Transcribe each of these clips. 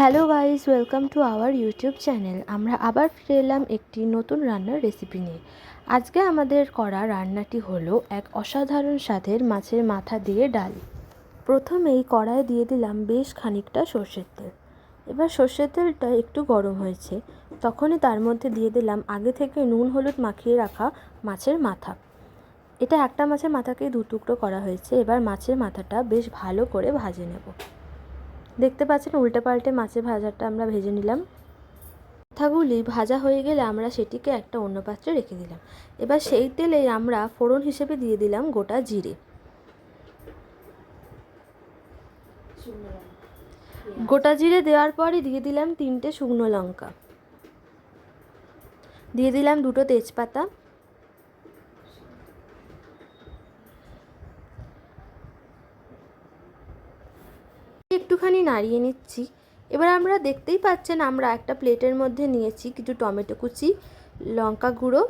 Hello guys, welcome to our YouTube channel. আমরা আবার ফিরে এলাম একটি নতুন রান্নার রেসিপি নিয়ে। আজকে আমাদের করা রান্নাটি হলো এক অসাধারণ স্বাদের মাছের মাথা দিয়ে ডাল। প্রথমেই কড়ায় দিয়ে দিলাম বেশ খানিকটা সর্ষের তেল। এবার সর্ষের তেলটা একটু গরম হয়েছে। তখনই তার মধ্যে দিয়ে দিলাম আগে থেকে নুন হলুদ মাখিয়ে রাখা মাছের মাথা। এটা একটা মাছের মাথাকেই দু টুকরো করা হয়েছে। এবার মাছের মাথাটা বেশ ভালো করে ভাজে নেব। দেখতে পাচ্ছেন উল্টে পাল্টে মাছের ভাজাটা আমরা ভেজে নিলাম। মাথাগুলি ভাজা হয়ে গেলে আমরা সেটিকে একটা অন্য পাত্রে রেখে দিলাম। এবার সেই তেলেই আমরা ফোড়ন হিসেবে দিয়ে দিলাম গোটা জিরে। গোটা জিরে দেওয়ার পরে দিয়ে দিলাম তিনটে শুকনো লঙ্কা। দিয়ে দিলাম দুটো তেজপাতা। একটুখানি নাড়িয়ে নিচ্ছি। এবার আমরা দেখতেই পাচ্ছেন আমরা একটা প্লেটের মধ্যে নিয়েছি কিছু টমেটো কুচি, লঙ্কা গুঁড়ো,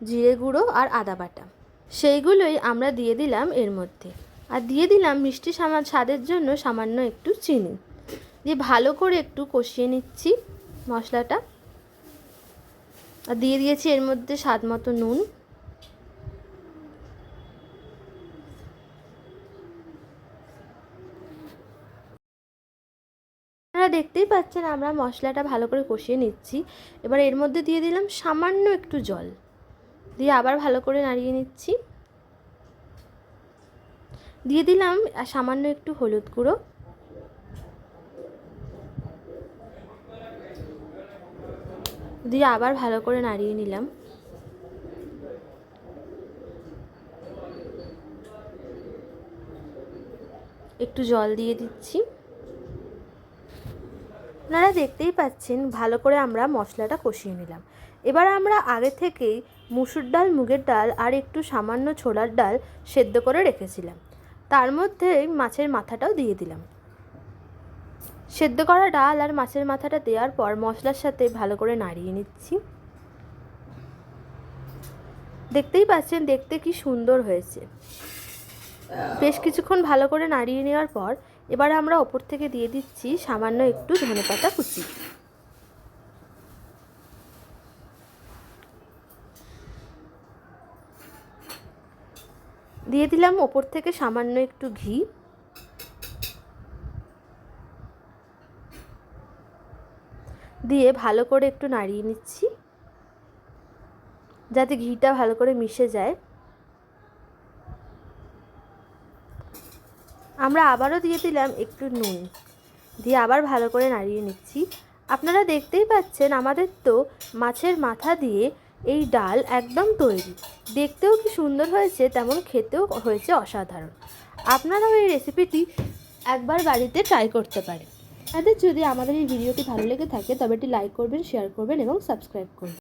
জিরে গুঁড়ো আর আদা বাটা। সেইগুলোই আমরা দিয়ে দিলাম এর মধ্যে। আর দিয়ে দিলাম মিষ্টি সামা, স্বাদের জন্য সামান্য একটু চিনি। দিয়ে ভালো করে একটু কষিয়ে নিচ্ছি মশলাটা। আর দিয়ে দিয়েছি এর মধ্যে স্বাদ মতো নুন। দেখতেই পাচ্ছেন আমরা মশলাটা ভালো করে কষিয়ে নিচ্ছি। এবার এর মধ্যে দিয়ে দিলাম সামান্য একটু জল। দিয়ে আবার ভালো করে নাড়িয়ে নিচ্ছি। দিয়ে দিলাম সামান্য একটু হলুদ গুঁড়ো। দিয়ে আবার ভালো করে নাড়িয়ে নিলাম। একটু জল দিয়ে দিচ্ছি। আপনারা দেখতেই পাচ্ছেন, ভালো করে আমরা মশলাটা কষিয়ে নিলাম। এবার আমরা আগে থেকেই মুসুর ডাল, মুগের ডাল আর একটু সামান্য ছোলার ডাল সেদ্ধ করে রেখেছিলাম। তার মধ্যে মাছের মাথাটাও দিয়ে দিলাম। সেদ্ধ করা ডাল আর মাছের মাথাটা দেওয়ার পর মশলার সাথে ভালো করে নাড়িয়ে নিচ্ছি। দেখতেই পাচ্ছেন, দেখতে কি সুন্দর হয়েছে। বেশ কিছুক্ষণ ভালো করে নাড়িয়ে নেওয়ার পর এবার আমরা ওপর থেকে দিয়ে দিচ্ছি সামান্য একটু ধনেপাতা কুচি। দিয়ে দিলাম ওপর থেকে সামান্য একটু ঘি। দিয়ে ভালো করে একটু নাড়িয়ে নিচ্ছি, যাতে ঘিটা ভালো করে মিশে যায়। আমরা আবারও দিয়ে দিলাম একটু নুন। দিয়ে আবার ভালো করে নাড়িয়ে নিচ্ছি। আপনারা দেখতেই পাচ্ছেন আমাদের তো মাছের মাথা দিয়ে এই ডাল একদম তৈরি। দেখতেও কি সুন্দর হয়েছে, তেমন খেতেও হয়েছে অসাধারণ। আপনারাও এই রেসিপিটি একবার বাড়িতে ট্রাই করতে পারেন। আপনাদের যদি আমাদের এই ভিডিওটি ভালো লেগে থাকে, তবে এটি লাইক করবেন শেয়ার করবেন এবং সাবস্ক্রাইব করবেন।